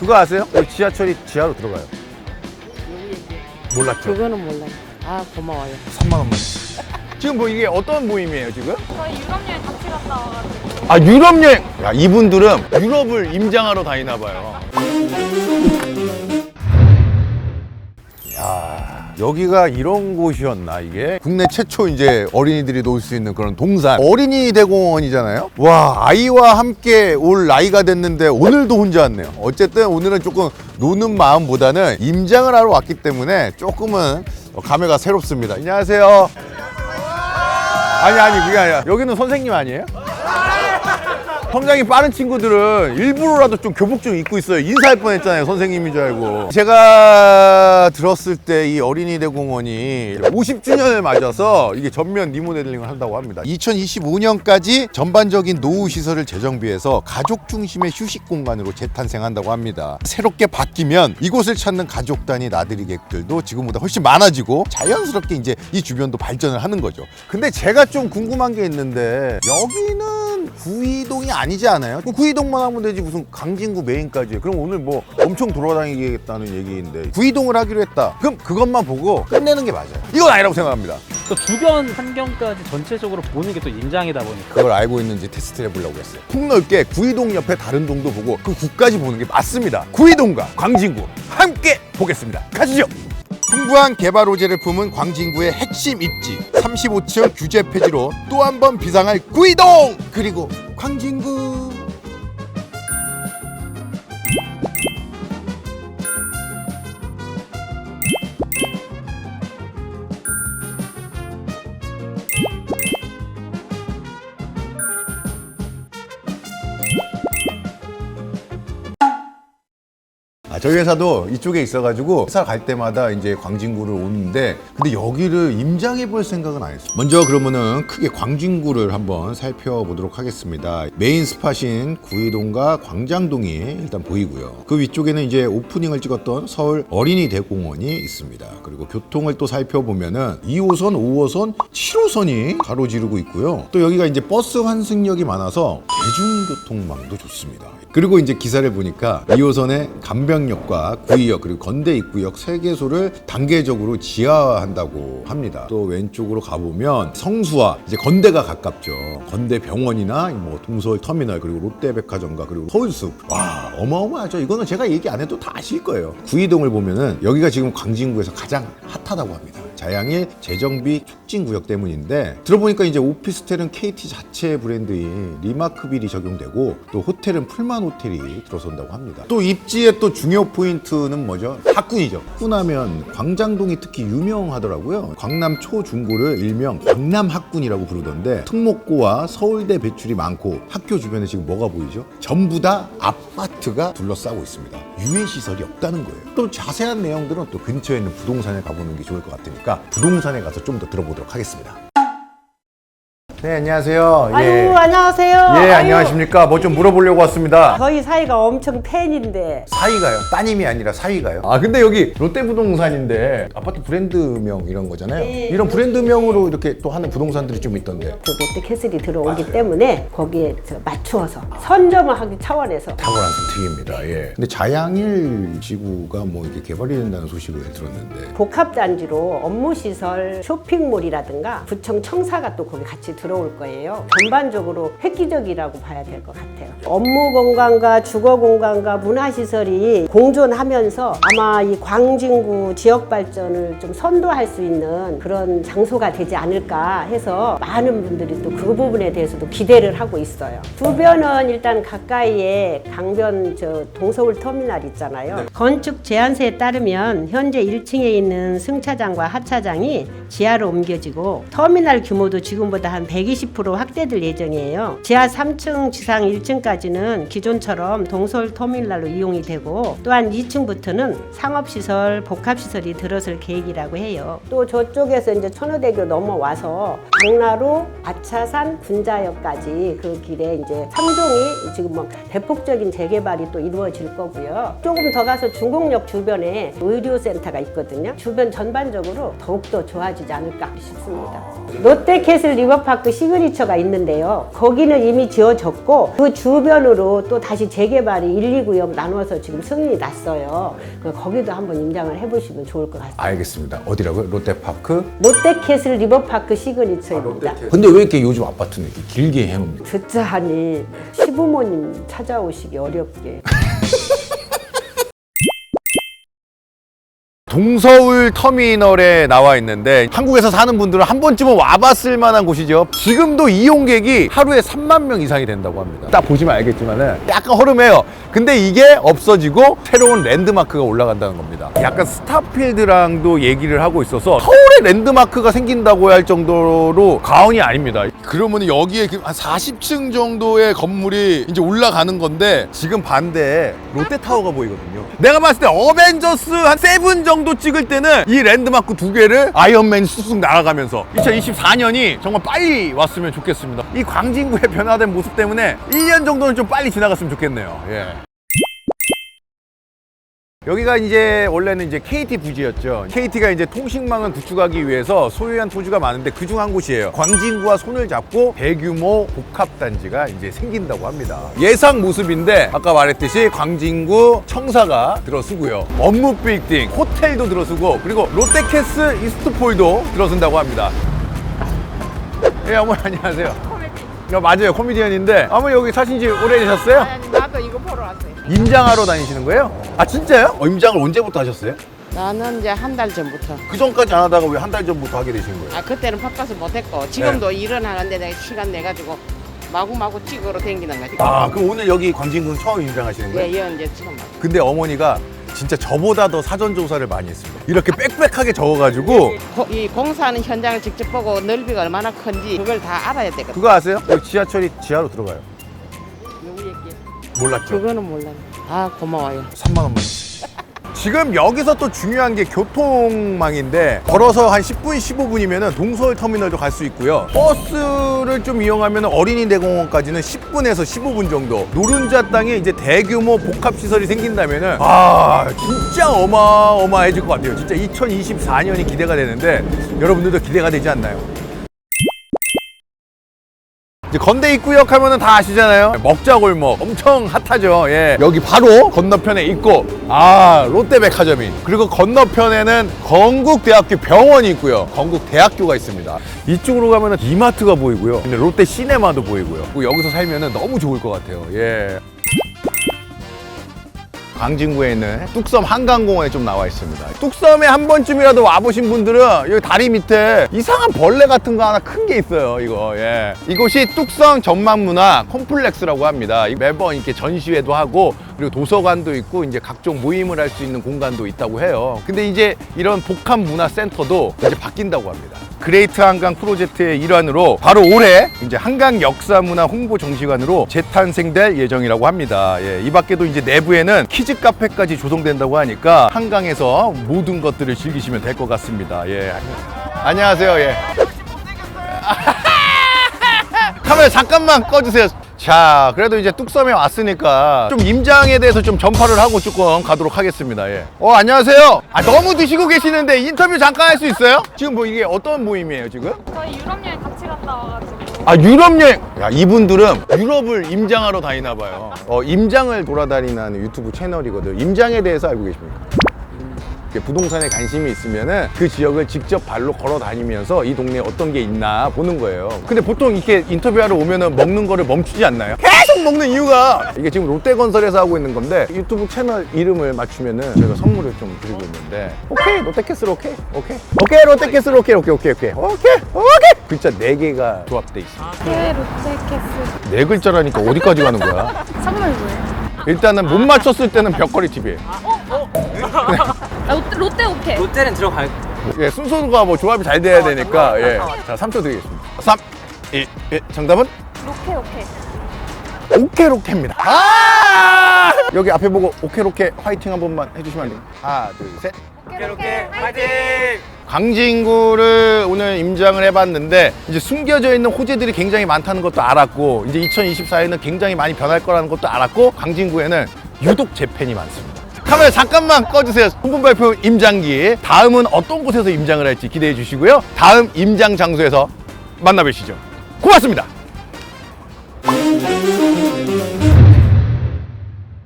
그거 아세요? 여기 지하철이 지하로 들어가요. 몰랐죠? 그거는 몰라요. 아 고마워요. 3만 원만. 지금 뭐 이게 어떤 모임이에요 지금? 저희 유럽 여행 같이 갔다 와가지고 아 유럽 여행. 야 이분들은 유럽을 임장하러 다니나 봐요. 야 여기가 이런 곳이었나 이게? 국내 최초 이제 어린이들이 놀 수 있는 그런 동산 어린이 대공원이잖아요. 와 아이와 함께 올 나이가 됐는데 오늘도 혼자 왔네요. 어쨌든 오늘은 조금 노는 마음보다는 임장을 하러 왔기 때문에 조금은 감회가 새롭습니다. 안녕하세요. 아니 아니 그게 아니라 여기는 선생님 아니에요? 성장이 빠른 친구들은 일부러라도 좀 교복 좀 입고 있어요. 인사할 뻔했잖아요. 선생님인 줄 알고. 제가 들었을 때 이 어린이 대공원이 50주년을 맞아서 이게 전면 리모델링을 한다고 합니다. 2025년까지 전반적인 노후 시설을 재정비해서 가족 중심의 휴식 공간으로 재탄생한다고 합니다. 새롭게 바뀌면 이곳을 찾는 가족 단위 나들이객들도 지금보다 훨씬 많아지고 자연스럽게 이제 이 주변도 발전을 하는 거죠. 근데 제가 좀 궁금한 게 있는데 여기는 구이동이 아니지 않아요? 뭐 구이동만 하면 되지 무슨 강진구 메인까지. 그럼 오늘 뭐 엄청 돌아다니겠다는 얘기인데. 구이동을 하기로 했다. 그럼 그것만 보고 끝내는 게 맞아요. 이건 아니라고 생각합니다. 또 주변 환경까지 전체적으로 보는 게또 임장이다 보니까. 그걸 알고 있는지 테스트를 해보려고 했어요. 폭넓게 구이동 옆에 다른 동도 보고 그 구까지 보는 게 맞습니다. 구이동과 광진구 함께 보겠습니다. 가시죠 풍부한 개발 호재를 품은 광진구의 핵심 입지 35층 규제 폐지로 또 한 번 비상할 구이동! 그리고 광진구 아, 저희 회사도 이쪽에 있어가지고 회사 갈 때마다 이제 광진구를 오는데 근데 여기를 임장해 볼 생각은 안 했어요. 먼저 그러면은 크게 광진구를 한번 살펴보도록 하겠습니다. 메인 스팟인 구이동과 광장동이 일단 보이고요. 그 위쪽에는 이제 오프닝을 찍었던 서울 어린이 대공원이 있습니다. 그리고 교통을 또 살펴보면은 2호선, 5호선, 7호선이 가로지르고 있고요. 또 여기가 이제 버스 환승역이 많아서 대중교통망도 좋습니다. 그리고 이제 기사를 보니까 2호선의 감병 역과 구의역 그리고 건대 입구역 세 개소를 단계적으로 지하화한다고 합니다. 또 왼쪽으로 가보면 성수와 이제 건대가 가깝죠. 건대 병원이나 뭐 동서울 터미널 그리고 롯데백화점과 그리고 서울숲 와 어마어마하죠. 이거는 제가 얘기 안 해도 다 아실 거예요. 구이동을 보면은 여기가 지금 광진구에서 가장 핫하다고 합니다. 자양의 재정비 촉진 구역 때문인데 들어보니까 이제 오피스텔은 KT 자체 브랜드인 리마크빌이 적용되고 또 호텔은 풀만 호텔이 들어선다고 합니다. 또 입지의 또 중요 포인트는 뭐죠? 학군이죠. 학군하면 광장동이 특히 유명하더라고요. 광남 초중고를 일명 광남 학군이라고 부르던데 특목고와 서울대 배출이 많고 학교 주변에 지금 뭐가 보이죠? 전부 다 아파트가 둘러싸고 있습니다. 유해 시설이 없다는 거예요. 또 자세한 내용들은 또 근처에 있는 부동산에 가보는 게 좋을 것 같으니까 부동산에 가서 좀 더 들어보도록 하겠습니다. 네, 안녕하세요. 아유 안녕하세요. 예, 아유, 안녕하십니까. 뭐 좀 물어보려고 왔습니다. 저희 사이가 엄청 팬인데 사이가요? 따님이 아니라 사이가요? 아, 근데 여기 롯데부동산인데 아파트 브랜드명 이런 거잖아요. 네. 이런 브랜드명으로 이렇게 또 하는 부동산들이 좀 있던데. 그 롯데 캐슬이 들어오기 때문에 거기에 저 맞추어서 선점을 하기 차원에서 탁월한 선택입니다. 예. 근데 자양일 지구가 뭐 이렇게 개발이 된다는 소식을 들었는데. 복합단지로 업무시설, 쇼핑몰이라든가 구청 청사가 또 거기 같이 들어 올 거예요. 전반적으로 획기적이라고 봐야 될 것 같아요. 업무 공간과 주거 공간과 문화시설이 공존하면서 아마 이 광진구 지역 발전을 좀 선도할 수 있는 그런 장소가 되지 않을까 해서 많은 분들이 또 그 부분에 대해서도 기대를 하고 있어요. 주변은 일단 가까이에 강변 저 동서울 터미널 있잖아요. 건축 제안서에 따르면 현재 1층에 있는 승차장과 하차장이 지하로 옮겨지고 터미널 규모도 지금보다 한 120% 확대될 예정이에요. 지하 3층, 지상 1층까지는 기존처럼 동서울 터미널로 이용이 되고 또한 2층부터는 상업시설, 복합시설이 들어설 계획이라고 해요. 또 저쪽에서 이제 천호대교 넘어와서 강나루, 아차산, 군자역까지 그 길에 이제 3종이 지금 뭐 대폭적인 재개발이 또 이루어질 거고요. 조금 더 가서 중곡역 주변에 의료센터가 있거든요. 주변 전반적으로 더욱더 좋아 지지 않을까 싶습니다. 롯데캐슬 리버파크 시그니처가 있는데요. 거기는 이미 지어졌고 그 주변으로 또 다시 재개발이 1, 2구역 나눠서 지금 승인이 났어요. 그 거기도 한번 임장을 해보시면 좋을 것 같습니다. 알겠습니다. 어디라고요? 롯데파크? 롯데캐슬 리버파크 시그니처입니다. 근데 왜 이렇게 요즘 아파트는 이렇게 길게 해놓습니까? 듣자 하니 시부모님 찾아오시기 어렵게 동서울 터미널에 나와 있는데 한국에서 사는 분들은 한 번쯤은 와봤을 만한 곳이죠. 지금도 이용객이 하루에 3만 명 이상이 된다고 합니다. 딱 보시면 알겠지만은 약간 허름해요. 근데 이게 없어지고 새로운 랜드마크가 올라간다는 겁니다. 약간 스타필드랑도 얘기를 하고 있어서 서울에 랜드마크가 생긴다고 할 정도로 가언이 아닙니다. 그러면 여기에 그한 40층 정도의 건물이 이제 올라가는 건데 지금 반대에 롯데타워가 보이거든요. 내가 봤을 때 어벤져스 한 세븐 정도 찍을 때는 이 랜드마크 두 개를 아이언맨이 쑥쑥 날아가면서 2024년이 정말 빨리 왔으면 좋겠습니다. 이 광진구의 변화된 모습 때문에 1년 정도는 좀 빨리 지나갔으면 좋겠네요. 예. 여기가 이제 원래는 이제 KT 부지였죠. KT가 이제 통신망을 구축하기 위해서 소유한 토지가 많은데 그중 한 곳이에요. 광진구와 손을 잡고 대규모 복합 단지가 이제 생긴다고 합니다. 예상 모습인데 아까 말했듯이 광진구 청사가 들어서고요. 업무 빌딩, 호텔도 들어서고 그리고 롯데캐슬 이스트폴도 들어선다고 합니다. 예, 어머니 안녕하세요. 코미디. 야, 맞아요. 코미디언인데 어머니 여기 사신 지 오래되셨어요? 아니, 나도 이거 보러 왔어요. 임장하러 다니시는 거예요? 아 진짜요? 어, 임장을 언제부터 하셨어요? 나는 이제 한 달 전부터. 그 전까지 안 하다가 왜 한 달 전부터 하게 되신 거예요? 아 그때는 바빠서 못했고 지금도 일은 하는데 내가 시간 내 가지고 마구마구 찍으러 다니는 거지. 아 그럼 오늘 여기 광진군 처음 임장하시는 거예요? 예, 예, 이제 지금 막. 근데 어머니가 진짜 저보다 더 사전 조사를 많이 했습니다. 이렇게 빽빽하게 적어가지고 고- 이 공사하는 현장을 직접 보고 넓이가 얼마나 큰지 그걸 다 알아야 되거든. 그거 아세요? 여기 지하철이 지하로 들어가요. 몰랐죠? 그거는 몰라. 아 고마워요. 3만 원만. 지금 여기서 또 중요한 게 교통망인데 걸어서 한 10분, 15분이면 동서울 터미널도 갈 수 있고요. 버스를 좀 이용하면 어린이 대공원까지는 10분에서 15분 정도. 노른자 땅에 이제 대규모 복합시설이 생긴다면은 아 진짜 어마어마해질 것 같아요. 진짜 2024년이 기대가 되는데 여러분들도 기대가 되지 않나요? 이제 건대 입구역 하면은 다 아시잖아요. 먹자골목 엄청 핫하죠. 예. 여기 바로 건너편에 있고 아 롯데백화점이 그리고 건너편에는 건국대학교 병원이 있고요. 건국대학교가 있습니다. 이쪽으로 가면은 이마트가 보이고요. 롯데 시네마도 보이고요. 여기서 살면은 너무 좋을 것 같아요. 예. 광진구에 있는 뚝섬 한강공원에 좀 나와 있습니다. 뚝섬에 한 번쯤이라도 와보신 분들은 여기 다리 밑에 이상한 벌레 같은 거 하나 큰 게 있어요. 이거 예. 이곳이 뚝섬 전망문화 콤플렉스라고 합니다. 이 매번 이렇게 전시회도 하고 그리고 도서관도 있고 이제 각종 모임을 할 수 있는 공간도 있다고 해요. 근데 이제 이런 복합 문화 센터도 이제 바뀐다고 합니다. 그레이트 한강 프로젝트의 일환으로 바로 올해 이제 한강 역사 문화 홍보 정시관으로 재탄생될 예정이라고 합니다. 예, 이 밖에도 이제 내부에는 키즈 카페까지 조성된다고 하니까 한강에서 모든 것들을 즐기시면 될 것 같습니다. 예. 안녕하세요. 예. 카메라 잠깐만 꺼주세요. 자, 그래도 이제 뚝섬에 왔으니까 좀 임장에 대해서 좀 전파를 하고 조금 가도록 하겠습니다. 예. 어, 안녕하세요. 아, 너무 드시고 계시는데 인터뷰 잠깐 할 수 있어요? 지금 뭐 이게 어떤 모임이에요, 지금? 저희 유럽 여행 같이 갔다 와가지고. 아, 유럽 여행. 야, 이분들은 유럽을 임장하러 다니나 봐요. 어, 임장을 돌아다니는 유튜브 채널이거든. 임장에 대해서 알고 계십니까? 부동산에 관심이 있으면은 그 지역을 직접 발로 걸어 다니면서 이 동네에 어떤 게 있나 보는 거예요. 근데 보통 이렇게 인터뷰하러 오면은 먹는 거를 멈추지 않나요? 계속 먹는 이유가 이게 지금 롯데건설에서 하고 있는 건데 유튜브 채널 이름을 맞추면은 저희가 선물을 좀 드리고 있는데 오케이 롯데캐슬 오케이 오케이 오케이 롯데캐슬 오케이 오케이 오케이 오케이 오케이 오케이 글자 네 개가 조합돼 있습니다. 네, 롯데캐슬. 네 글자라니까 어디까지 가는 거야? 상관이 뭐예요? 일단은 못 맞췄을 때는 벽걸이 TV에 아, 롯데, 롯데 오케이. 롯데는 들어갈 예, 순서가 뭐 조합이 잘 돼야 되니까 예. 자, 3초 드리겠습니다. 3, 2, 1. 정답은 로케 오케이. 오케로케입니다. 아! 여기 앞에 보고 오케로케 화이팅 한 번만 해주시면 안 돼요? 하나, 둘, 셋. 로케 로케. 화이팅! 광진구를 오늘 임장을 해봤는데 이제 숨겨져 있는 호재들이 굉장히 많다는 것도 알았고 이제 2024에는 굉장히 많이 변할 거라는 것도 알았고 광진구에는 유독 재팬이 많습니다. 카메라 잠깐만 꺼주세요. 홍보 발표 임장기. 다음은 어떤 곳에서 임장을 할지 기대해 주시고요. 다음 임장 장소에서 만나 뵈시죠. 고맙습니다.